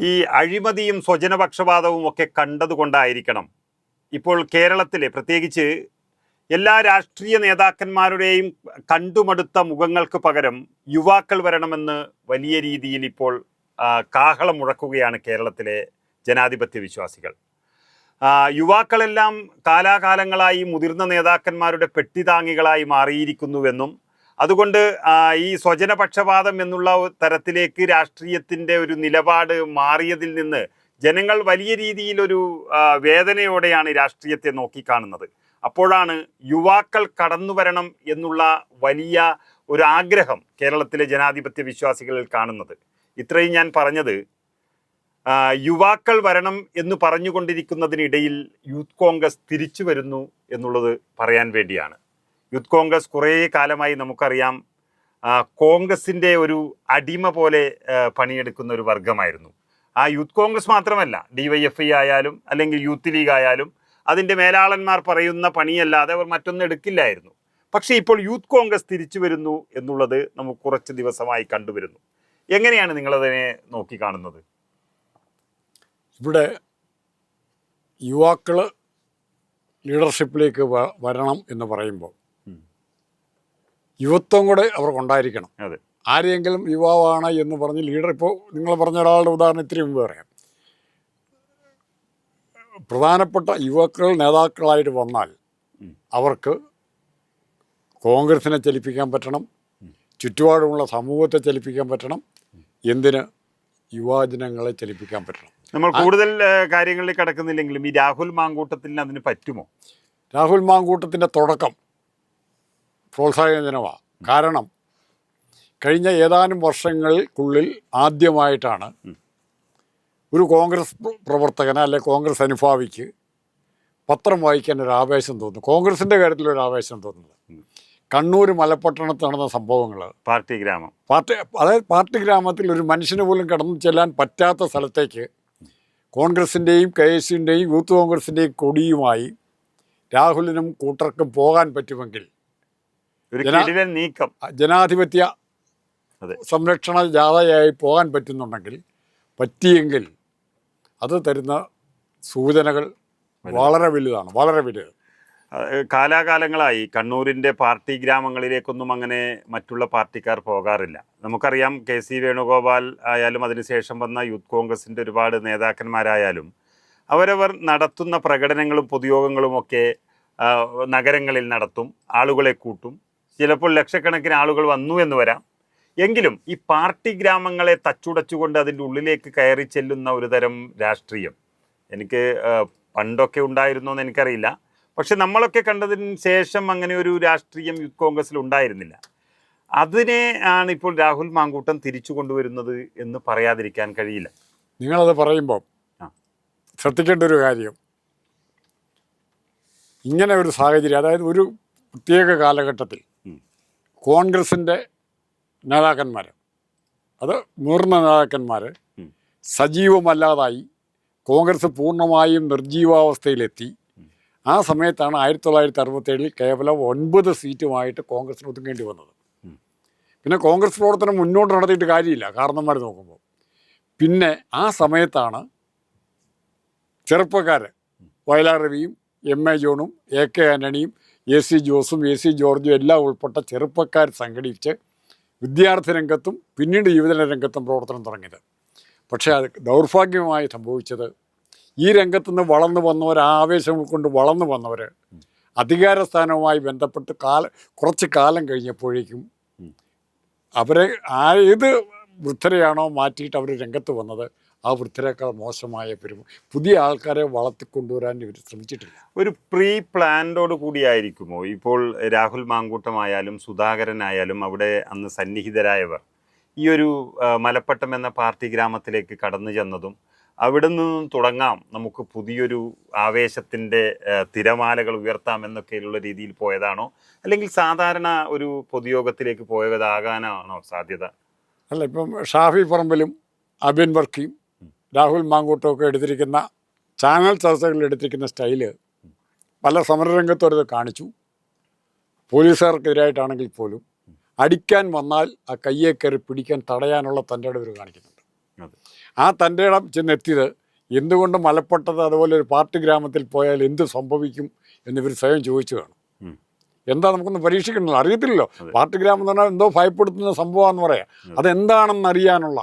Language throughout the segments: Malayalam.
ഈ അഴിമതിയും സ്വജനപക്ഷപാതവും ഒക്കെ കണ്ടതുകൊണ്ടായിരിക്കണം ഇപ്പോൾ കേരളത്തിലെ പ്രത്യേകിച്ച് എല്ലാ രാഷ്ട്രീയ നേതാക്കന്മാരുടെയും കണ്ടുമടുത്ത മുഖങ്ങൾക്ക് പകരം യുവാക്കൾ വരണമെന്ന് വലിയ രീതിയിൽ ഇപ്പോൾ കാഹളം മുഴക്കുകയാണ് കേരളത്തിലെ ജനാധിപത്യ വിശ്വാസികൾ. യുവാക്കളെല്ലാം കാലാകാലങ്ങളായി മുതിർന്ന നേതാക്കന്മാരുടെ പെട്ടിതാങ്ങികളായി മാറിയിരിക്കുന്നുവെന്നും അതുകൊണ്ട് ഈ സ്വജനപക്ഷപാതം എന്നുള്ള തരത്തിലേക്ക് രാഷ്ട്രീയത്തിന്റെ ഒരു നിലപാട് മാറിയതിൽ നിന്ന് ജനങ്ങൾ വലിയ രീതിയിലൊരു വേദനയോടെയാണ് രാഷ്ട്രീയത്തെ നോക്കിക്കാണുന്നത്. അപ്പോഴാണ് യുവാക്കൾ കടന്നു വരണം എന്നുള്ള വലിയ ഒരു ആഗ്രഹം കേരളത്തിലെ ജനാധിപത്യ വിശ്വാസികളിൽ കാണുന്നത്. ഇത്രയും ഞാൻ പറഞ്ഞത് യുവാക്കൾ വരണം എന്ന് പറഞ്ഞുകൊണ്ടിരിക്കുന്നതിനിടയിൽ യൂത്ത് കോൺഗ്രസ് തിരിച്ചു വരുന്നു എന്നുള്ളത് പറയാൻ വേണ്ടിയാണ്. യൂത്ത് കോൺഗ്രസ് കുറേ കാലമായി നമുക്കറിയാം. കോൺഗ്രസിന്റെ ഒരു അടിമ പോലെ പണിയെടുക്കുന്ന ഒരു വർഗമായിരുന്നു. ആ യൂത്ത് കോൺഗ്രസ് മാത്രമല്ല ഡി വൈ എഫ് ഐ ആയാലും അല്ലെങ്കിൽ യൂത്ത് ലീഗ് ആയാലും അതിന്റെ മേലാളന്മാർ പറയുന്ന പണിയല്ലാതെ അവർ മറ്റൊന്നും എടുക്കില്ലായിരുന്നു. പക്ഷേ ഇപ്പോൾ യൂത്ത് കോൺഗ്രസ് തിരിച്ചു വരുന്നു എന്നുള്ളത് നമുക്ക് കുറച്ച് ദിവസമായി കണ്ടുവരുന്നു. എങ്ങനെയാണ് നിങ്ങളതിനെ നോക്കിക്കാണുന്നത്? ഇവിടെ യുവാക്കൾ ലീഡർഷിപ്പിലേക്ക് വരണം എന്ന് പറയുമ്പോൾ. യുവത്വം കൂടെ അവർക്കുണ്ടായിരിക്കണം അതെ. ആരെങ്കിലും യുവാവാണ് എന്ന് പറഞ്ഞ് ലീഡർ ഇപ്പോൾ നിങ്ങൾ പറഞ്ഞ ഒരാളുടെ ഉദാഹരണം ഇത്തിരി മുമ്പ് പറയാം. പ്രധാനപ്പെട്ട യുവാക്കൾ നേതാക്കളായിട്ട് വന്നാൽ അവർക്ക് കോൺഗ്രസിനെ ചലിപ്പിക്കാൻ പറ്റണം ചുറ്റുപാടുമുള്ള സമൂഹത്തെ ചലിപ്പിക്കാൻ പറ്റണം എന്തിന്? യുവജനങ്ങളെ ചലിപ്പിക്കാൻ പറ്റണം. നമ്മൾ കൂടുതൽ കാര്യങ്ങളിൽ കിടക്കുന്നില്ലെങ്കിലും ഈ രാഹുൽ മാങ്കൂട്ടത്തിന് അതിന് പറ്റുമോ? രാഹുൽ മാങ്കൂട്ടത്തിന്റെ തുടക്കം പ്രോത്സാഹനജനമാണ് കാരണം കഴിഞ്ഞ ഏതാനും വർഷങ്ങൾക്കുള്ളിൽ ആദ്യമായിട്ടാണ് ഒരു കോൺഗ്രസ് പ്ര- പ്രവർത്തകന് അല്ലെ കോൺഗ്രസ് അനുഭാവിക്ക് പത്രം വായിക്കാൻ ഒരു ആവേശം തോന്നുന്നു. കോൺഗ്രസിന്റെ കാര്യത്തിൽ ഒരു ആവേശം തോന്നുന്നത്. കണ്ണൂർ മലപ്പട്ടണത്ത് നടന്ന സംഭവങ്ങൾ പാർട്ടി ഗ്രാമം. പാർട്ടി അതായത് പാർട്ടി ഗ്രാമത്തിൽ ഒരു മനുഷ്യന് പോലും കടന്നു ചെല്ലാൻ പറ്റാത്ത സ്ഥലത്തേക്ക് കോൺഗ്രസിന്റെയും കെ എസ് യുവിന്റെയും യൂത്ത് കോൺഗ്രസിന്റെയും കൊടിയുമായി രാഹുലിനും കൂട്ടർക്കും പോകാൻ പറ്റുമെങ്കിൽ ഒരു നീക്കം. ജനാധിപത്യ. സംരക്ഷണ ജാഥയായി പോകാൻ പറ്റുന്നുണ്ടെങ്കിൽ പറ്റിയെങ്കിൽ അത് തരുന്ന സൂചനകൾ വളരെ വലുതാണ് വളരെ വലുത്. കാലാകാലങ്ങളായി കണ്ണൂരിന്റെ പാർട്ടി ഗ്രാമങ്ങളിലേക്കൊന്നും അങ്ങനെ മറ്റുള്ള പാർട്ടിക്കാർ പോകാറില്ല. നമുക്കറിയാം കെ സി വേണുഗോപാൽ ആയാലും അതിനുശേഷം വന്ന യൂത്ത് കോൺഗ്രസിന്റെ ഒരുപാട് നേതാക്കന്മാരായാലും അവരവർ നടത്തുന്ന പ്രകടനങ്ങളും പൊതുയോഗങ്ങളും ഒക്കെ നഗരങ്ങളിൽ നടത്തും ആളുകളെ കൂട്ടും. ചിലപ്പോൾ ലക്ഷക്കണക്കിന് ആളുകൾ വന്നു എന്ന് വരാം. എങ്കിലും ഈ പാർട്ടി ഗ്രാമങ്ങളെ തച്ചുടച്ചുകൊണ്ട് അതിന്റെ ഉള്ളിലേക്ക് കയറി ചെല്ലുന്ന ഒരു തരം രാഷ്ട്രീയം. എനിക്ക് പണ്ടൊക്കെ ഉണ്ടായിരുന്നോ എന്ന് എനിക്കറിയില്ല. പക്ഷെ നമ്മളൊക്കെ കണ്ടതിന് ശേഷം അങ്ങനെ ഒരു രാഷ്ട്രീയം യൂത്ത് കോൺഗ്രസ്സിൽ ഉണ്ടായിരുന്നില്ല. അതിനെ ആണ് ഇപ്പോൾ രാഹുൽ മാങ്കൂട്ടം തിരിച്ചു കൊണ്ടുവരുന്നത് എന്ന് പറയാതിരിക്കാൻ കഴിയില്ല. നിങ്ങളത് പറയുമ്പോൾ. ശ്രദ്ധിക്കേണ്ട ഒരു കാര്യം. ഇങ്ങനെ ഒരു സാഹചര്യം അതായത് ഒരു പ്രത്യേക കാലഘട്ടത്തിൽ. കോൺഗ്രസിന്റെ നേതാക്കന്മാർ. അത് മുതിർന്ന നേതാക്കന്മാർ. സജീവമല്ലാതായി കോൺഗ്രസ് പൂർണമായും നിർജീവാവസ്ഥയിലെത്തി ആ സമയത്താണ് ആയിരത്തി തൊള്ളായിരത്തി അറുപത്തേഴിൽ കേവലം ഒൻപത് സീറ്റുമായിട്ട് കോൺഗ്രസിന് ഒതുങ്ങേണ്ടി വന്നത്. പിന്നെ കോൺഗ്രസ് പ്രവർത്തനം മുന്നോട്ട് നടത്തിയിട്ട് കാര്യമില്ല കാരണന്മാർ നോക്കുമ്പോൾ പിന്നെ ആ സമയത്താണ് ചെറുപ്പക്കാർ വയലാർ രവിയും എം എ ജോണും എ കെ ആന്റണിയും എ സി ജോസും എ സി ജോർജും എല്ലാം ഉൾപ്പെട്ട ചെറുപ്പക്കാർ സംഘടിപ്പിച്ച് വിദ്യാർത്ഥി രംഗത്തും പിന്നീട് യുവജന രംഗത്തും പ്രവർത്തനം തുടങ്ങിയത്. പക്ഷേ അത് ദൗർഭാഗ്യമായി സംഭവിച്ചത് ഈ രംഗത്തുനിന്ന് വളർന്നു വന്നവർ ആ ആവേശം ഉൾക്കൊണ്ട് വളർന്നു വന്നവർ അധികാരസ്ഥാനവുമായി ബന്ധപ്പെട്ട് കാല കുറച്ച് കാലം കഴിഞ്ഞപ്പോഴേക്കും അവരെ ആ ഏത് വൃദ്ധരെയാണോ മാറ്റിയിട്ട് അവർ രംഗത്ത് വന്നത് ആ വൃദ്ധരേക്കാൾ മോശമായ പെരുമ പുതിയ ആൾക്കാരെ വളർത്തിക്കൊണ്ടുവരാൻ ഇവർ ശ്രമിച്ചിട്ടില്ല. ഒരു പ്രീ പ്ലാൻഡോട് കൂടിയായിരിക്കുമോ? ഇപ്പോൾ രാഹുൽ മാങ്കൂട്ടമായാലും സുധാകരനായാലും അവിടെ അന്ന് സന്നിഹിതരായവർ. ഈ ഒരു മലപ്പട്ടം എന്ന പാർട്ടി ഗ്രാമത്തിലേക്ക് കടന്നു ചെന്നതും അവിടെ നിന്നും തുടങ്ങാം. നമുക്ക് പുതിയൊരു ആവേശത്തിന്റെ തിരമാലകൾ ഉയർത്താം എന്നൊക്കെയുള്ള രീതിയിൽ പോയതാണോ? അല്ലെങ്കിൽ സാധാരണ ഒരു പൊതുയോഗത്തിലേക്ക് പോയതാകാനാണോ സാധ്യത? അല്ല ഇപ്പം ഷാഫി പറമ്പിലും അബിൻ വർക്കിയും രാഹുൽ മാങ്കൂട്ടമൊക്കെ എടുത്തിരിക്കുന്ന ചാനൽ ചർച്ചകളിൽ എടുത്തിരിക്കുന്ന സ്റ്റൈൽ പല സമരരംഗത്തും അത് കാണിച്ചു. പോലീസുകാർക്കെതിരായിട്ടാണെങ്കിൽ പോലും അടിക്കാൻ വന്നാൽ ആ കയ്യെ കയറി പിടിക്കാൻ തടയാനുള്ള തന്റെ ഇടം ഇവർ കാണിക്കുന്നുണ്ട്. ആ തന്റെ ഇടം ചെന്നെത്തിയത് എന്തുകൊണ്ട് മലപ്പെട്ടത് അതുപോലെ ഒരു പാർട്ടി ഗ്രാമത്തിൽ പോയാൽ എന്ത് സംഭവിക്കും എന്നിവർ സ്വയം ചോദിച്ചു കാണും. എന്താ നമുക്കൊന്ന് പരീക്ഷിക്കണമല്ലോ? അറിയത്തില്ലല്ലോ. പാർട്ടി ഗ്രാമം എന്ന് പറഞ്ഞാൽ എന്തോ ഭയപ്പെടുത്തുന്ന സംഭവമാണെന്ന് പറയാം. അതെ. അതെന്താണെന്ന് അറിയാനുള്ള.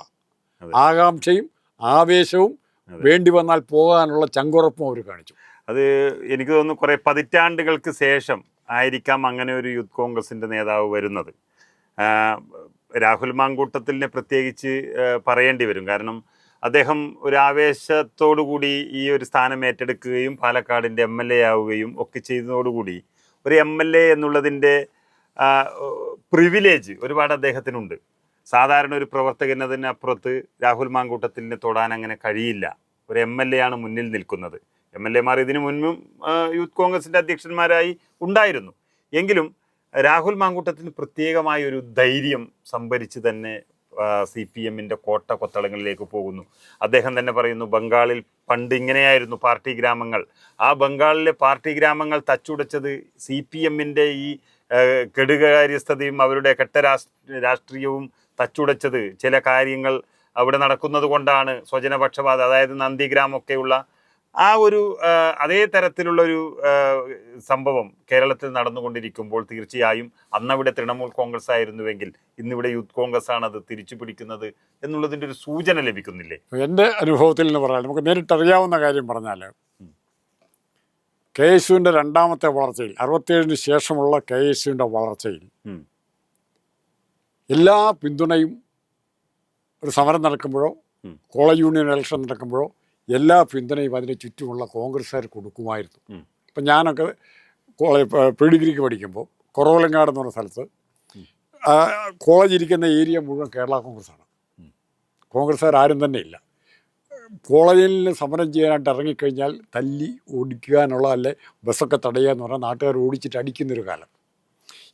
ആകാംക്ഷയും ആവേശവും. വേണ്ടി വന്നാൽ പോകാനുള്ള ചങ്കുറപ്പും അവർ കാണിച്ചു. അത് എനിക്ക് തോന്നുന്നു കുറെ പതിറ്റാണ്ടുകൾക്ക് ശേഷം ആയിരിക്കാം അങ്ങനെ ഒരു യൂത്ത് കോൺഗ്രസിന്റെ നേതാവ് വരുന്നത്. രാഹുൽ മാങ്കൂട്ടത്തിലിനെ പ്രത്യേകിച്ച് പറയേണ്ടി വരും. കാരണം അദ്ദേഹം ഒരു ആവേശത്തോടു കൂടി ഈ ഒരു സ്ഥാനം ഏറ്റെടുക്കുകയും പാലക്കാടിന്റെ എം എൽ എ ആവുകയും ഒക്കെ ചെയ്തതോടുകൂടി ഒരു എം എൽ എ എന്നുള്ളതിന്റെ പ്രിവിലേജ് ഒരുപാട് അദ്ദേഹത്തിനുണ്ട്. സാധാരണ ഒരു പ്രവർത്തകൻ അതിനപ്പുറത്ത് രാഹുൽ മാങ്കൂട്ടത്തിനെ തൊടാൻ അങ്ങനെ കഴിയില്ല. ഒരു എം എൽ എ ആണ് മുന്നിൽ നിൽക്കുന്നത്. എം എൽ എമാർ ഇതിനു മുൻപും യൂത്ത് കോൺഗ്രസിന്റെ അധ്യക്ഷന്മാരായി ഉണ്ടായിരുന്നു. എങ്കിലും രാഹുൽ മാങ്കൂട്ടത്തിന് പ്രത്യേകമായ ഒരു ധൈര്യം സംഭരിച്ച് തന്നെ സി പി എമ്മിന്റെ കോട്ട കൊത്തളങ്ങളിലേക്ക് പോകുന്നു. അദ്ദേഹം തന്നെ പറയുന്നു ബംഗാളിൽ പണ്ട് ഇങ്ങനെയായിരുന്നു പാർട്ടി ഗ്രാമങ്ങൾ. ആ ബംഗാളിലെ പാർട്ടി ഗ്രാമങ്ങൾ തച്ചുടച്ചത് സി പി എമ്മിന്റെ ഈ കെടുകാര്യസ്ഥതയും അവരുടെ കെട്ട രാഷ്ട്ര- രാഷ്ട്രീയവും തച്ചുടച്ചത്. ചില കാര്യങ്ങൾ അവിടെ നടക്കുന്നത് കൊണ്ടാണ് സ്വജനപക്ഷപാതം അതായത് നന്ദിഗ്രാമൊക്കെയുള്ള ആ ഒരു അതേ തരത്തിലുള്ളൊരു സംഭവം കേരളത്തിൽ നടന്നുകൊണ്ടിരിക്കുമ്പോൾ തീർച്ചയായും അന്നവിടെ തൃണമൂൽ കോൺഗ്രസ് ആയിരുന്നുവെങ്കിൽ ഇന്നിവിടെ യൂത്ത് കോൺഗ്രസ് ആണ് അത് തിരിച്ചു പിടിക്കുന്നത് എന്നുള്ളതിന്റെ ഒരു സൂചന ലഭിക്കുന്നില്ലേ? എന്റെ അനുഭവത്തിൽ എന്ന് പറയാം നമുക്ക് നേരിട്ടറിയാവുന്ന കാര്യം പറഞ്ഞാൽ കെ എസ് യുവിന്റെ രണ്ടാമത്തെ വളർച്ചയിൽ അറുപത്തേഴിന് ശേഷമുള്ള കെ എസ് യുവിന്റെ വളർച്ചയിൽ. എല്ലാ പിന്തുണയും ഒരു സമരം നടക്കുമ്പോഴോ. കോളേജ് യൂണിയൻ ഇലക്ഷൻ നടക്കുമ്പോഴോ എല്ലാ പിന്തുണയും അതിന് ചുറ്റുമുള്ള കോൺഗ്രസ്സുകാർ കൊടുക്കുമായിരുന്നു. ഇപ്പം ഞാനൊക്കെ കോളേജ് പ്രീ ഡിഗ്രിക്ക് പഠിക്കുമ്പോൾ കുറവലങ്ങാട് എന്ന് പറഞ്ഞ സ്ഥലത്ത് കോളേജ് ഇരിക്കുന്ന ഏരിയ മുഴുവൻ കേരള കോൺഗ്രസ്സാണ്. കോൺഗ്രസ്സുകാർ ആരും തന്നെ ഇല്ല കോളേജിൽ സമരം ചെയ്യാനായിട്ട് ഇറങ്ങിക്കഴിഞ്ഞാൽ തല്ലി ഓടിക്കാനുള്ള അല്ലെ ബസ്സൊക്കെ തടയുക എന്ന് പറഞ്ഞാൽ നാട്ടുകാർ ഓടിച്ചിട്ട് അടിക്കുന്നൊരു കാലം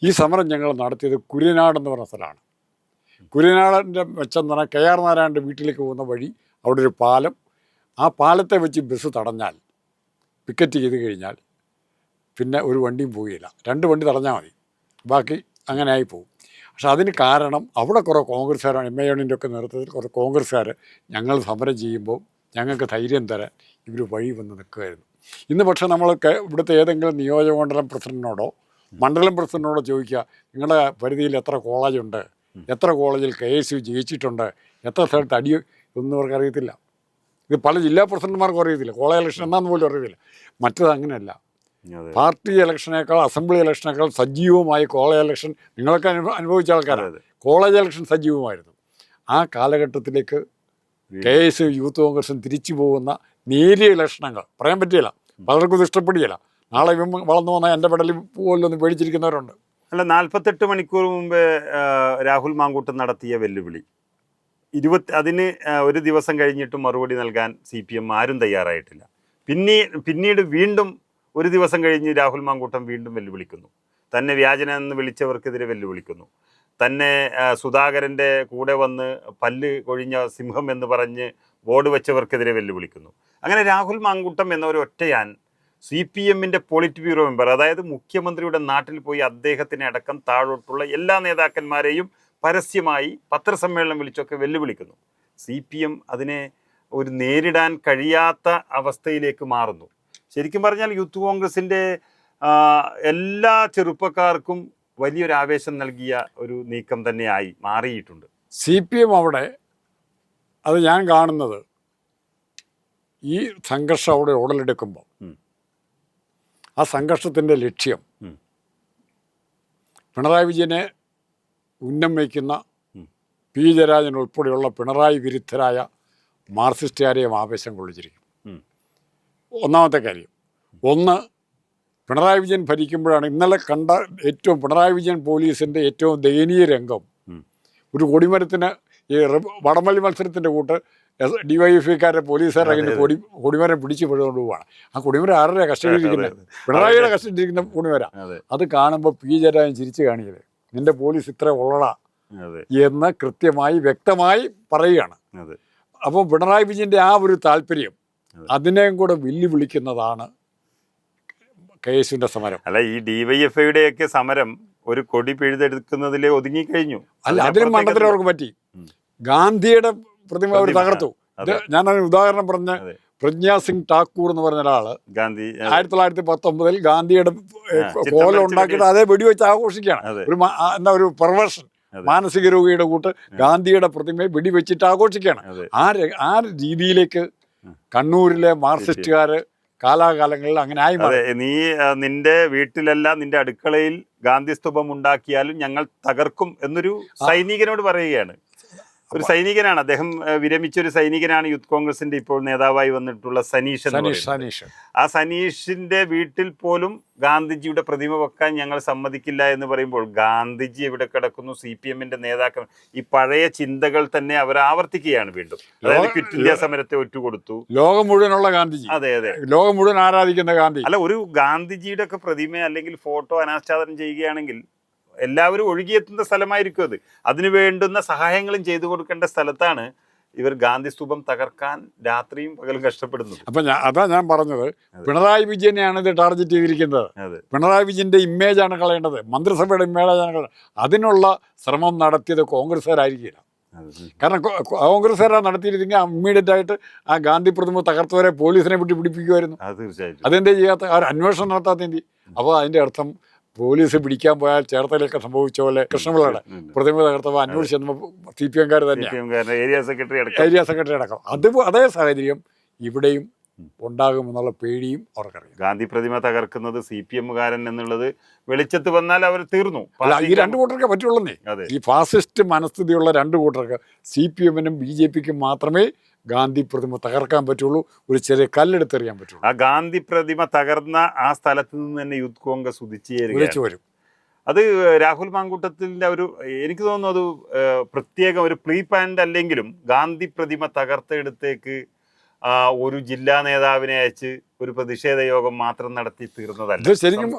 ഈ സമരം ഞങ്ങൾ നടത്തിയത് കുര്യനാട് എന്ന് പറഞ്ഞ സ്ഥലമാണ് കുര്യനാടിന്റെ മെച്ചം തന്നെ കെ ആർ നാരായണന്റെ വീട്ടിലേക്ക് പോകുന്ന വഴി അവിടെ ഒരു പാലം. ആ പാലത്തെ വെച്ച് ബസ് തടഞ്ഞാൽ പിക്കറ്റ് ചെയ്ത് കഴിഞ്ഞാൽ പിന്നെ ഒരു വണ്ടിയും പോവുകയില്ല. രണ്ട് വണ്ടി തടഞ്ഞാൽ മതി. ബാക്കി അങ്ങനെ ആയി പോകും പക്ഷെ അതിന് കാരണം അവിടെ കുറേ കോൺഗ്രസ്സുകാരാണ് എം എ യോണിന്റെ ഒക്കെ നേതൃത്വത്തിൽ കുറേ കോൺഗ്രസ്സുകാർ ഞങ്ങൾ സമരം ചെയ്യുമ്പോൾ ഞങ്ങൾക്ക് ധൈര്യം തരാൻ ഇവർ വഴി വന്ന് നിൽക്കുമായിരുന്നു. ഇന്ന് പക്ഷേ നമ്മൾ കേ- ഇവിടുത്തെ ഏതെങ്കിലും നിയോജകമണ്ഡലം പ്രസിഡന്റിനോടോ മണ്ഡലം പ്രസിഡന്റിനോടോ ചോദിക്കുക നിങ്ങളുടെ പരിധിയിൽ എത്ര കോളേജുണ്ട്? എത്ര കോളേജിൽ കെ എസ് യു ജയിച്ചിട്ടുണ്ട് എത്ര സ്ഥലത്ത് അടി ഒന്നും അവർക്ക് അറിയത്തില്ല. ഇത് പല ജില്ലാ പ്രസിഡന്റുമാർക്കും അറിയത്തില്ല. കോളേജ് ഇലക്ഷൻ എന്നാന്ന് പോലും അറിയത്തില്ല. മറ്റത് അങ്ങനെയല്ല. പാർട്ടി ഇലക്ഷനേക്കാൾ അസംബ്ലി ഇലക്ഷനേക്കാൾ സജീവമായി കോളേജ് ഇലക്ഷൻ നിങ്ങളൊക്കെ അനുഭവ അനുഭവിച്ച ആൾക്കാരാണ് കോളേജ് ഇലക്ഷൻ സജീവമായിരുന്നു. ആ കാലഘട്ടത്തിലേക്ക് കെ എസ് യൂത്ത് കോൺഗ്രസും തിരിച്ചു പോകുന്ന നേരിയ ഇലക്ഷനങ്ങൾ പറയാൻ പറ്റിയില്ല. പലർക്കും ഇത് ഇഷ്ടപ്പെടുകയില്ല നാളെ വളർന്നു വന്നാൽ എന്റെ പെടലിൽ പോലൊന്ന് പേടിച്ചിരിക്കുന്നവരുണ്ട്. അല്ല നാൽപ്പത്തെട്ട് മണിക്കൂർ മുമ്പ് രാഹുൽ മാങ്കൂട്ടം നടത്തിയ വെല്ലുവിളി. ഇരുപത്തി അതിന് ഒരു ദിവസം കഴിഞ്ഞിട്ട് മറുപടി നൽകാൻ സി പി എം ആരും തയ്യാറായിട്ടില്ല. പിന്നീ പിന്നീട് വീണ്ടും ഒരു ദിവസം കഴിഞ്ഞ് രാഹുൽ മാങ്കൂട്ടം വീണ്ടും വെല്ലുവിളിക്കുന്നു. തന്നെ വ്യാജന എന്ന് വിളിച്ചവർക്കെതിരെ വെല്ലുവിളിക്കുന്നു. തന്നെ സുധാകരന്റെ കൂടെ വന്ന് പല്ല് കൊഴിഞ്ഞ സിംഹം എന്ന് പറഞ്ഞ് ബോർഡ് വെച്ചവർക്കെതിരെ വെല്ലുവിളിക്കുന്നു. അങ്ങനെ രാഹുൽ മാങ്കൂട്ടം എന്ന ഒരു ഒറ്റയാൻ സി പി എമ്മിന്റെ പോളിറ്റ് ബ്യൂറോ മെമ്പർ അതായത് മുഖ്യമന്ത്രിയുടെ നാട്ടിൽ പോയി അദ്ദേഹത്തിനെ അടക്കം താഴോട്ടുള്ള എല്ലാ നേതാക്കന്മാരെയും പരസ്യമായി പത്രസമ്മേളനം വിളിച്ചൊക്കെ വെല്ലുവിളിക്കുന്നു. സി പി എം അതിനെ ഒരു നേരിടാൻ കഴിയാത്ത അവസ്ഥയിലേക്ക് മാറുന്നു. ശരിക്കും പറഞ്ഞാൽ യൂത്ത് കോൺഗ്രസിന്റെ എല്ലാ ചെറുപ്പക്കാർക്കും വലിയൊരു ആവേശം നൽകിയ ഒരു നീക്കം തന്നെയായി മാറിയിട്ടുണ്ട്. സി പി എം അവിടെ അത് ഞാൻ കാണുന്നത് ഈ സംഘർഷം അവിടെ ഉടലെടുക്കുമ്പോൾ. ആ സംഘർഷത്തിന്റെ ലക്ഷ്യം. പിണറായി വിജയനെ ഉന്നം വയ്ക്കുന്ന. പി ജയരാജൻ ഉൾപ്പെടെയുള്ള പിണറായി വിരുദ്ധരായ മാർക്സിസ്റ്റുകാരെയും ആവേശം കൊള്ളിച്ചിരിക്കും. ഒന്നാമത്തെ കാര്യം ഒന്ന് പിണറായി വിജയൻ ഭരിക്കുമ്പോഴാണ് ഇന്നലെ കണ്ട ഏറ്റവും പിണറായി വിജയൻ പോലീസിന്റെ ഏറ്റവും ദയനീയ രംഗം. ഒരു കൊടിമരത്തിന് ഈ വടമല്ലി വടംവലി മത്സരത്തിന്റെ കൂട്ട് ഡി വൈ എഫ് ഐക്കാരെ പോലീസുകാർ അങ്ങനെ കൊടി കൊടിമരം പിടിച്ചു പിടിച്ചുകൊണ്ട് പോവാണ്. ആ കൊടിമരം ആരുടെ കസ്റ്റഡിയിലിരിക്കുന്നത് ഇരിക്കുന്നത് പിണറായിയുടെ കസ്റ്റഡിയിലിരിക്കുന്ന കൊടിമര. അതെ. കാണുമ്പോൾ പി ജയരാജൻ ചിരിച്ചു കാണിയത് നിന്റെ പോലീസ് ഇത്ര ഉള്ളടാ അതെ. എന്ന് കൃത്യമായി വ്യക്തമായി പറയുകയാണ്. അപ്പോൾ പിണറായി വിജയന്റെ ആ ഒരു താല്പര്യം അതെ. അതിനെയും കൂടെ വെല്ലുവിളിക്കുന്നതാണ് കെ സമരം. അല്ല ഈ ഡിവൈഎഫ്ഐയുടെ ഒക്കെ സമരം ഒരു കൊടി പിഴുതെടുക്കുന്നതിലെ ഒതുങ്ങിക്കഴിഞ്ഞു. അല്ല അതിനും മണ്ഡലത്തിൽ അവർക്ക് പറ്റി. ഗാന്ധിയുടെ പ്രതിമ അവർ തകർത്തു. ഞാൻ ഉദാഹരണം പറഞ്ഞ പ്രജ്ഞാസിംഗ് പ്രജ്ഞാ സിംഗ് ഠാക്കൂർ എന്ന് പറഞ്ഞ ഒരാൾ ഗാന്ധി ആയിരത്തി തൊള്ളായിരത്തി പത്തൊമ്പതിൽ ഗാന്ധിയുടെ കോലം ഉണ്ടാക്കിയിട്ട് അതേ വെടിവെച്ച് ആഘോഷിക്കുകയാണ്. ഒരു എന്താ ഒരു പെർവേഷൻ. മാനസിക രോഗിയുടെ കൂട്ട് ഗാന്ധിയുടെ പ്രതിമയെ വെടിവെച്ചിട്ട് ആഘോഷിക്കുകയാണ്. ആ ആ രീതിയിലേക്ക് കണ്ണൂരിലെ മാർക്സിസ്റ്റുകാര് കാലാകാലങ്ങളിൽ അങ്ങനെ ആയി അതെ നീ നിന്റെ വീട്ടിലല്ല നിന്റെ അടുക്കളയിൽ ഗാന്ധി സ്തൂപം ഉണ്ടാക്കിയാലും ഞങ്ങൾ തകർക്കും എന്നൊരു സൈനികനോട് പറയുകയാണ്. ഒരു സൈനികനാണ്. അദ്ദേഹം വിരമിച്ച ഒരു സൈനികനാണ് യൂത്ത് കോൺഗ്രസിന്റെ ഇപ്പോൾ നേതാവായി വന്നിട്ടുള്ള സനീഷ് സനീഷ് ആ സനീഷിന്റെ വീട്ടിൽ പോലും ഗാന്ധിജിയുടെ പ്രതിമ വെക്കാൻ ഞങ്ങൾ സമ്മതിക്കില്ല എന്ന് പറയുമ്പോൾ ഗാന്ധിജി എവിടെ കിടക്കുന്നു? സി പി എമ്മിന്റെ നേതാക്കൾ. ഈ പഴയ ചിന്തകൾ തന്നെ അവർ ആവർത്തിക്കുകയാണ് വീണ്ടും. അതായത് ക്വിറ്റ് ഇന്ത്യ സമരത്തെ ഒറ്റുകൊടുത്തു. ലോകം മുഴുവനുള്ള ഗാന്ധിജി. അതെ അതെ. ലോകം മുഴുവൻ ആരാധിക്കുന്ന ഗാന്ധി അല്ല ഒരു ഗാന്ധിജിയുടെ ഒക്കെ പ്രതിമ അല്ലെങ്കിൽ ഫോട്ടോ അനാച്ഛാദനം ചെയ്യുകയാണെങ്കിൽ എല്ലാവരും ഒഴുകിയെത്തുന്ന സ്ഥലമായിരിക്കും അത്. അതിനു വേണ്ടുന്ന സഹായങ്ങളും ചെയ്തു കൊടുക്കേണ്ട സ്ഥലത്താണ് ഇവർ ഗാന്ധി സ്തൂപം തകർക്കാൻ രാത്രിയും പകലും കഷ്ടപ്പെടുന്നു അപ്പൊ അതാ ഞാൻ പറഞ്ഞത്. പിണറായി വിജയനെയാണ് ഇത് ടാർഗറ്റ് ചെയ്തിരിക്കുന്നത്. പിണറായി വിജയന്റെ ഇമേജാണ് കളയേണ്ടത്. മന്ത്രിസഭയുടെ ഇമേജാണ് കളയേണ്ടത്. അതിനുള്ള ശ്രമം നടത്തിയത് കോൺഗ്രസ്സുകാരായിരിക്കില്ല. കാരണം കോൺഗ്രസ്സുകാരാ നടത്തിയിരുന്നെങ്കിൽ ഇമ്മീഡിയറ്റ് ആയിട്ട് ആ ഗാന്ധി പ്രതിമ തകർത്തവരെ പോലീസിനെ വിട്ട് പിടിപ്പിക്കുമായിരുന്നു. അതെന്തേ ചെയ്യാത്ത? ആ അന്വേഷണം നടത്താത്ത എന്തി അപ്പോൾ അതിന്റെ അർത്ഥം പോലീസ് പിടിക്കാൻ പോയാൽ ചേർത്തലൊക്കെ സംഭവിച്ച പോലെ കൃഷ്ണപിള്ളയുടെ. പ്രതിമ തകർത്തപ്പോൾ അന്വേഷിച്ച് സി പി എംകാർ തന്നെയാണ് ഏരിയ സെക്രട്ടറി അടക്കം. ഏരിയ സെക്രട്ടറി അടക്കം. അത് അതേ സാഹചര്യം ഇവിടെയും ഉണ്ടാകുമെന്നുള്ള പേടിയും അവർക്കറിയാം. ഗാന്ധി പ്രതിമ തകർക്കുന്നത് സി പി എമ്മുകാരൻ എന്നുള്ളത് വെളിച്ചത്ത് വന്നാൽ അവർ തീർന്നു. അല്ല ഈ രണ്ട് കൂട്ടർക്ക് പറ്റുള്ളന്നേ. ഈ ഫാസിസ്റ്റ് മനസ്ഥിതിയുള്ള രണ്ട് കൂട്ടർക്ക് സി പി എമ്മിനും ബി ജെ പിക്കും മാത്രമേ ഗാന്ധി പ്രതിമ തകർക്കാൻ പറ്റുള്ളൂ ഒരു ചെറിയ കല്ലെടുത്തെറിയാൻ പറ്റുള്ളൂ. ആ ഗാന്ധി പ്രതിമ തകർന്ന ആ സ്ഥലത്ത് നിന്ന് തന്നെ യൂത്ത് കോൺഗ്രസ് ഉദിച്ചു വരും. അത് രാഹുൽ മാങ്കൂട്ടത്തിന്റെ ഒരു എനിക്ക് തോന്നുന്നു അത് പ്രത്യേക ഒരു പ്രീ പാൻഡ് അല്ലെങ്കിലും ഗാന്ധി പ്രതിമ തകർത്തെടുത്തേക്ക് ആ, ഒരു ജില്ലാ നേതാവിനെ അയച്ച് ഒരു പ്രതിഷേധ യോഗം മാത്രം നടത്തി തീർന്നതല്ല. ശരിക്കും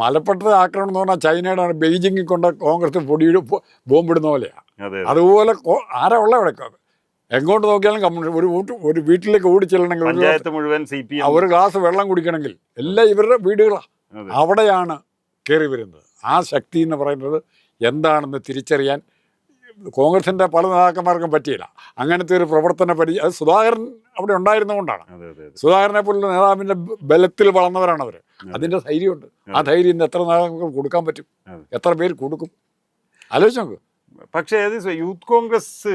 മലപ്പെട്ട ആക്രമണം എന്ന് പറഞ്ഞാൽ ചൈനയുടെ ബെയ്ജിങ്ങിൽ കൊണ്ട് കോൺഗ്രസ് പൊടിയുടെ ബോംബിടുന്ന പോലെയാണ് അതെ അതുപോലെ ആരാ ഉള്ള ഇവിടെ എങ്ങോട്ട് നോക്കിയാലും കമ്മ്യൂണിസ്റ്റ് ഒരു വീട്ട് ഒരു വീട്ടിലേക്ക് ഓടി ചെല്ലണമെങ്കിൽ പഞ്ചായത്ത് മുഴുവൻ സി പി ഒരു ഗ്ലാസ് വെള്ളം കുടിക്കണമെങ്കിൽ എല്ലാം ഇവരുടെ വീടുകളാണ് അവിടെയാണ് കയറി വരുന്നത്. ആ ശക്തി എന്ന് പറയുന്നത് എന്താണെന്ന് തിരിച്ചറിയാൻ കോൺഗ്രസിന്റെ പല നേതാക്കന്മാർക്കും പറ്റിയില്ല. അങ്ങനത്തെ ഒരു പ്രവർത്തന പരി അത് സുധാകരൻ അവിടെ ഉണ്ടായിരുന്നുകൊണ്ടാണ് സുധാകരനെ പോലുള്ള നേതാവിന്റെ ബലത്തിൽ വളർന്നവരാണ് അവർ അതിന്റെ ധൈര്യമുണ്ട്. ആ ധൈര്യം ഇന്ന് എത്ര നേതാക്കൾക്ക് കൊടുക്കാൻ പറ്റും? എത്ര പേര് കൊടുക്കും? ആലോചിച്ച് നോക്ക്. പക്ഷേ അത് യൂത്ത് കോൺഗ്രസ്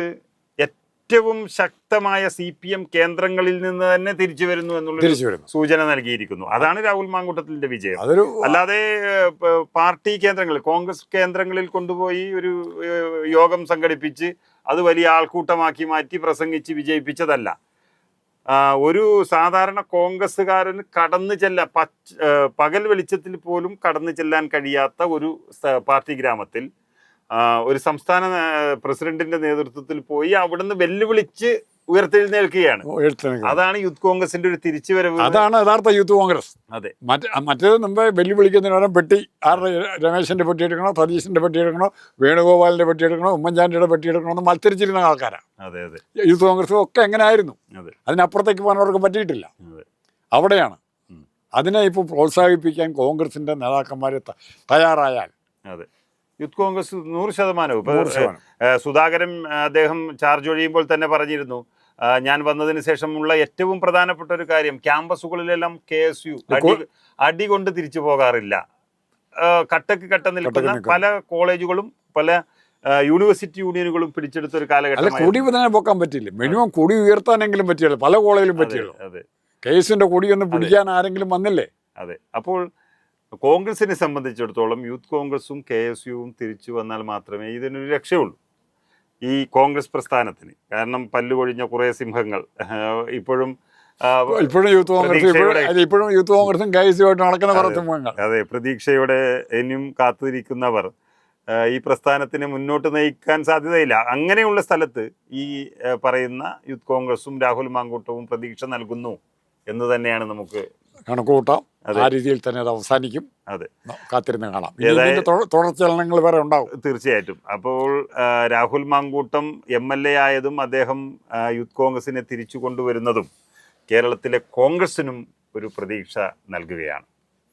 ഏറ്റവും ശക്തമായ സി പി എം കേന്ദ്രങ്ങളിൽ നിന്ന് തന്നെ തിരിച്ചു വരുന്നു എന്നുള്ള സൂചന നൽകിയിരിക്കുന്നു. അതാണ് രാഹുൽ മാങ്കൂട്ടത്തിന്റെ വിജയം. അല്ലാതെ പാർട്ടി കേന്ദ്രങ്ങൾ കോൺഗ്രസ് കേന്ദ്രങ്ങളിൽ കൊണ്ടുപോയി ഒരു യോഗം സംഘടിപ്പിച്ച് അത് വലിയ ആൾക്കൂട്ടമാക്കി മാറ്റി പ്രസംഗിച്ച് വിജയിപ്പിച്ചതല്ല. ഒരു സാധാരണ കോൺഗ്രസ്സുകാരൻ കടന്നു ചെല്ല പച്ച പകൽ വെളിച്ചത്തിൽ പോലും കടന്നു ചെല്ലാൻ കഴിയാത്ത ഒരു പാർട്ടി ഗ്രാമത്തിൽ ഒരു സംസ്ഥാന പ്രസിഡന്റിന്റെ നേതൃത്വത്തിൽ പോയി അവിടുന്ന് വെല്ലുവിളിച്ച് ഉയർത്തെഴുന്നേൽക്കുകയാണ്. അതാണ് യൂത്ത് കോൺഗ്രസിന്റെ ഒരു തിരിച്ചുവരവ്. അതാണ് യഥാർത്ഥ യൂത്ത് കോൺഗ്രസ്. അതെ. മറ്റ് മറ്റേത് മുമ്പേ വെല്ലുവിളിക്കുന്നതിന് പകരം പെട്ടി ആരുടെ രമേശിന്റെ പെട്ടി എടുക്കണോ സതീശിന്റെ പെട്ടി എടുക്കണോ വേണുഗോപാലിന്റെ പെട്ടി എടുക്കണോ ഉമ്മൻചാണ്ടിയുടെ പെട്ടി എടുക്കണോ എന്ന് മത്സരിച്ചിരുന്ന ആൾക്കാരാണ്. അതെ അതെ. യൂത്ത് കോൺഗ്രസ് ഒക്കെ എങ്ങനെ ആയിരുന്നു അതെ. അതിനപ്പുറത്തേക്ക് പോകാൻ അവർക്ക് പറ്റിയിട്ടില്ല അവിടെയാണ്. അതിനെ ഇപ്പോൾ പ്രോത്സാഹിപ്പിക്കാൻ കോൺഗ്രസിന്റെ നേതാക്കന്മാരെ തയ്യാറായാൽ അതെ. യൂത്ത് കോൺഗ്രസ് നൂറ് ശതമാനവും ഇപ്പൊ സുധാകരൻ അദ്ദേഹം ചാർജ് ഒഴിയുമ്പോൾ തന്നെ പറഞ്ഞിരുന്നു. ഞാൻ വന്നതിന് ശേഷമുള്ള ഏറ്റവും പ്രധാനപ്പെട്ട ഒരു കാര്യം ക്യാമ്പസുകളിലെല്ലാം കെ എസ് യു അടി കൊണ്ട് തിരിച്ചു പോകാറില്ല. കട്ടക്ക് കട്ട നിൽക്കുന്ന. പല കോളേജുകളും പല യൂണിവേഴ്സിറ്റി യൂണിയനുകളും പിടിച്ചെടുത്ത ഒരു കാലഘട്ടം കൊടി തന്നെ പോക്കാൻ പറ്റില്ല മിനിമം കൂടി ഉയർത്താനെങ്കിലും പറ്റിയല്ലോ പല കോളേജിലും പറ്റിയല്ലോ. അതെ. കേസിന്റെ കൊടിയൊന്നും പിടിക്കാൻ ആരെങ്കിലും വന്നില്ലേ? അതെ. അപ്പോൾ കോൺഗ്രസിനെ സംബന്ധിച്ചിടത്തോളം യൂത്ത് കോൺഗ്രസും കെ എസ് യുവും തിരിച്ചു വന്നാൽ മാത്രമേ ഇതിനൊരു രക്ഷയുള്ളൂ. ഈ കോൺഗ്രസ് പ്രസ്ഥാനത്തിന്. കാരണം പല്ലുകൊഴിഞ്ഞ കുറേ സിംഹങ്ങൾ. ഇപ്പോഴും ഇപ്പോഴും യൂത്ത് കോൺഗ്രസ് ഇപ്പോഴും യൂത്ത് കോൺഗ്രസും കെ എസ് ആയിട്ട് നടക്കുന്ന സിംഹങ്ങൾ. അതെ പ്രതീക്ഷയോടെ ഇനിയും കാത്തിരിക്കുന്നവർ ഈ പ്രസ്ഥാനത്തിന് മുന്നോട്ട് നയിക്കാൻ സാധ്യതയില്ല. അങ്ങനെയുള്ള സ്ഥലത്ത് ഈ പറയുന്ന യൂത്ത് കോൺഗ്രസും രാഹുൽ മാങ്കൂട്ടവും പ്രതീക്ഷ നൽകുന്നു എന്ന് തന്നെയാണ് നമുക്ക് കണക്കുകൂട്ടാം. ആ രീതിയിൽ തന്നെ അത് അവസാനിക്കും. അതെ. കാത്തിരുന്ന് കാണാം. തുടർച്ചലനങ്ങൾ വരെ ഉണ്ടാവും. തീർച്ചയായിട്ടും. അപ്പോൾ Rahul Mankoottam M L A ആയതും അദ്ദേഹം യൂത്ത് കോൺഗ്രസിനെ തിരിച്ചു കൊണ്ടുവരുന്നതും കേരളത്തിലെ കോൺഗ്രസിനും ഒരു പ്രതീക്ഷ നൽകുകയാണ്.